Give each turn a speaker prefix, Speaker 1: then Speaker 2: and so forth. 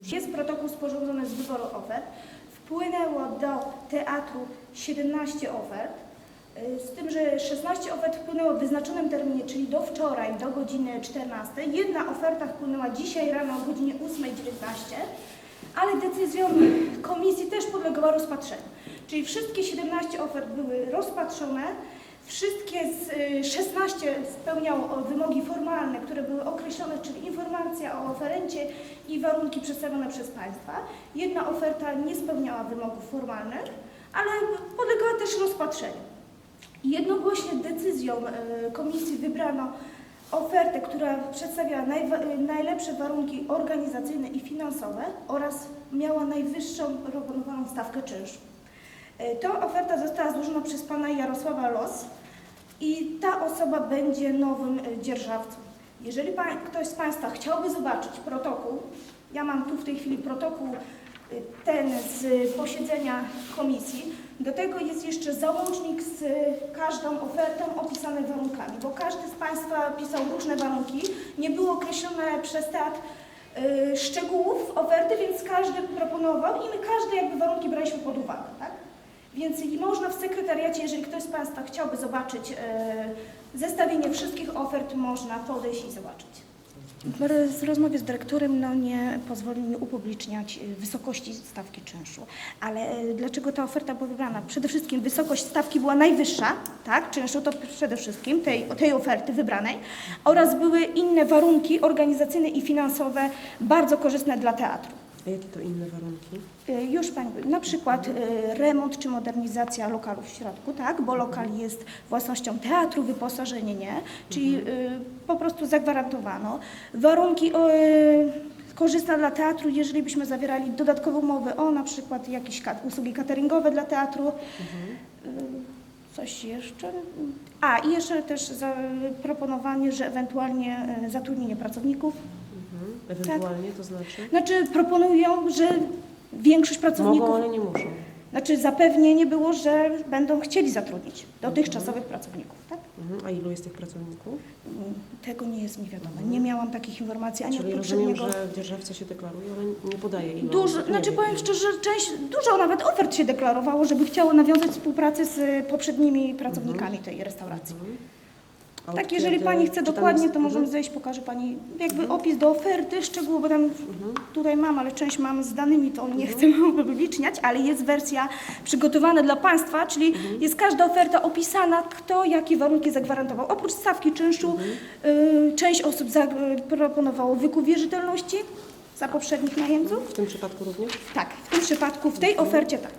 Speaker 1: Jest protokół sporządzony z wyboru ofert. Wpłynęło do teatru 17 ofert. y, Z tym, że 16 ofert wpłynęło w wyznaczonym terminie, czyli do wczoraj, do godziny 14. Jedna oferta wpłynęła dzisiaj rano o godzinie 8.19, ale decyzją komisji też podlegała rozpatrzeniu. Czyli wszystkie 17 ofert były rozpatrzone. Wszystkie z y, 16 spełniało o, wymogi formalne, które były określone, czyli informacja o oferencie i warunki przedstawione przez Państwa. Jedna oferta nie spełniała wymogów formalnych, ale podlegała też rozpatrzeniu. Jednogłośnie decyzją y, komisji wybrano ofertę, która przedstawiała y, najlepsze warunki organizacyjne i finansowe oraz miała najwyższą proponowaną stawkę czynszu. Y, Ta oferta została złożona przez pana Jarosława Los i ta osoba będzie nowym y, dzierżawcą. Jeżeli pan, ktoś z Państwa chciałby zobaczyć protokół, ja mam tu w tej chwili protokół y, ten z posiedzenia komisji, do tego jest jeszcze załącznik z każdą ofertą opisane warunkami, bo każdy z Państwa pisał różne warunki, nie było określone przez teatr szczegółów oferty, więc każdy proponował i my każde jakby warunki braliśmy pod uwagę, tak? Więc można w sekretariacie, jeżeli ktoś z Państwa chciałby zobaczyć e, zestawienie wszystkich ofert, można podejść i zobaczyć. W rozmowie z dyrektorem no, nie pozwolił mi upubliczniać e, wysokości stawki czynszu. Ale e, dlaczego ta oferta była wybrana? Przede wszystkim wysokość stawki była najwyższa, tak, czynszu to przede wszystkim tej, tej oferty wybranej oraz były inne warunki organizacyjne i finansowe bardzo korzystne dla teatru.
Speaker 2: A jakie to inne warunki?
Speaker 1: Y, Już Pani, na przykład y, remont czy modernizacja lokalu w środku, tak, bo lokal jest własnością teatru, wyposażenie nie, czyli y, po prostu zagwarantowano. Warunki korzystne dla teatru, jeżeli byśmy zawierali dodatkową umowę o na przykład jakieś usługi cateringowe dla teatru, y, coś jeszcze. A i jeszcze też zaproponowanie, że ewentualnie zatrudnienie pracowników.
Speaker 2: Mhm. Ewentualnie to znaczy?
Speaker 1: Znaczy proponują, że większość pracowników...
Speaker 2: Mogą, ale nie muszą.
Speaker 1: Znaczy zapewnienie było, że będą chcieli zatrudnić dotychczasowych pracowników, tak?
Speaker 2: Mhm. A ilu jest tych pracowników?
Speaker 1: Mm, Tego nie jest mi wiadomo. Nie miałam takich informacji ani
Speaker 2: Czyli
Speaker 1: od
Speaker 2: rozumiem,
Speaker 1: poprzedniego.
Speaker 2: że dzierżawca się deklaruje, ale nie podaje ilu.
Speaker 1: Dużo,
Speaker 2: Nie
Speaker 1: znaczy
Speaker 2: wie,
Speaker 1: powiem szczerze, część, dużo nawet ofert się deklarowało, żeby chciało nawiązać współpracę z poprzednimi pracownikami tej restauracji.
Speaker 2: Mhm.
Speaker 1: Tak, jeżeli Pani chce dokładnie, to możemy
Speaker 2: Mhm.
Speaker 1: zejść, pokażę Pani jakby opis do oferty, szczegóły, bo tam
Speaker 2: Mhm.
Speaker 1: tutaj mam, ale część mam z danymi, to nie chcę upubliczniać, ale jest wersja przygotowana dla Państwa, czyli
Speaker 2: Mhm.
Speaker 1: jest każda oferta opisana, kto jakie warunki zagwarantował. Oprócz stawki czynszu,
Speaker 2: Mhm.
Speaker 1: y, część osób zaproponowało wykup wierzytelności za poprzednich najemców.
Speaker 2: W tym przypadku również?
Speaker 1: Tak, w tym przypadku, w tej ofercie tak.